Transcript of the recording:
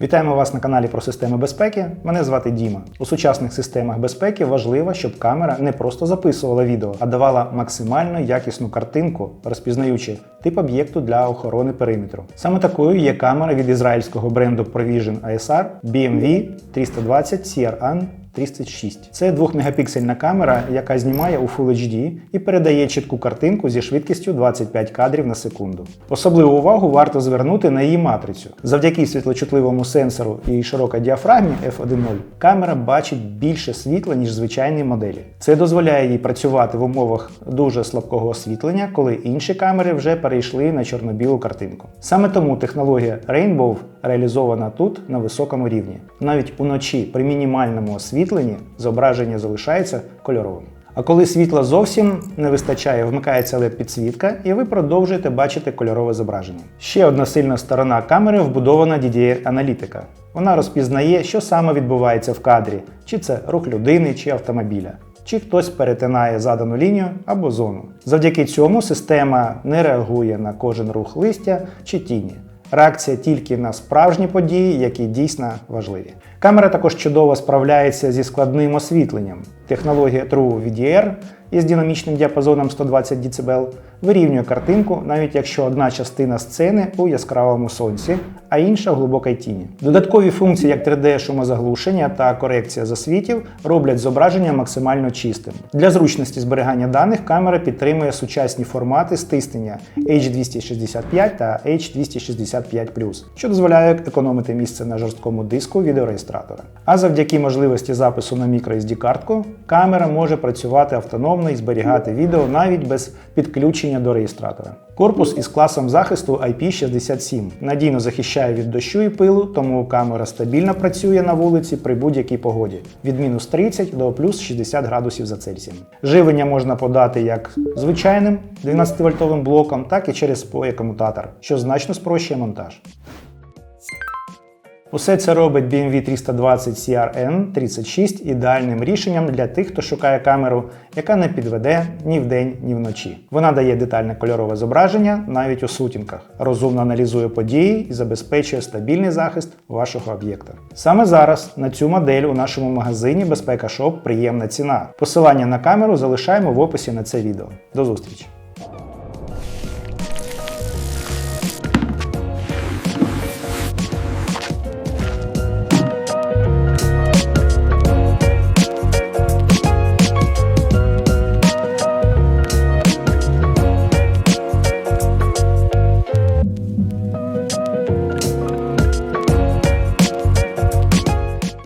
Вітаємо вас на каналі про системи безпеки. Мене звати Діма. У сучасних системах безпеки важливо, щоб камера не просто записувала відео, а давала максимально якісну картинку, розпізнаючи тип об'єкту для охорони периметру. Саме такою є камера від ізраїльського бренду Provision ISR BMW 320 CRN 36. Це 2-мегапіксельна камера, яка знімає у Full HD і передає чітку картинку зі швидкістю 25 кадрів на секунду. Особливу увагу варто звернути на її матрицю. Завдяки світлочутливому сенсору і широкій діафрагмі F1.0 камера бачить більше світла, ніж звичайні моделі. Це дозволяє їй працювати в умовах дуже слабкого освітлення, коли інші камери вже перейшли на чорно-білу картинку. Саме тому технологія Rainbow реалізована тут на високому рівні. Навіть уночі при мінімальному освітленні зображення залишається кольоровим. А коли світла зовсім не вистачає, вмикається led підсвітка, і ви продовжуєте бачити кольорове зображення. Ще одна сильна сторона камери вбудована DDR-аналітика. Вона розпізнає, що саме відбувається в кадрі, чи це рух людини чи автомобіля. Чи хтось перетинає задану лінію або зону. Завдяки цьому система не реагує на кожен рух листя чи тіні. Реакція тільки на справжні події, які дійсно важливі. Камера також чудово справляється зі складним освітленням. Технологія True VDR із динамічним діапазоном 120 дБ вирівнює картинку, навіть якщо одна частина сцени у яскравому сонці, а інша в глибокій тіні. Додаткові функції, як 3D шумозаглушення та корекція засвітів, роблять зображення максимально чистим. Для зручності зберігання даних камера підтримує сучасні формати стиснення H265 та H265+, що дозволяє економити місце на жорсткому диску відеореєстратора. А завдяки можливості запису на microSD картку, камера може працювати автономно і зберігати відео навіть без підключення до реєстратора. Корпус із класом захисту IP67 надійно захищає від дощу і пилу, тому камера стабільно працює на вулиці при будь-якій погоді від мінус 30 до плюс 60 градусів за Цельсієм. Живлення можна подати як звичайним 12-вольтовим блоком, так і через POE-комутатор, що значно спрощує монтаж. Усе це робить BMW 320 CRN 36 ідеальним рішенням для тих, хто шукає камеру, яка не підведе ні вдень, ні вночі. Вона дає детальне кольорове зображення навіть у сутінках, розумно аналізує події і забезпечує стабільний захист вашого об'єкта. Саме зараз на цю модель у нашому магазині Безпека Шоп приємна ціна. Посилання на камеру залишаємо в описі на це відео. До зустрічі!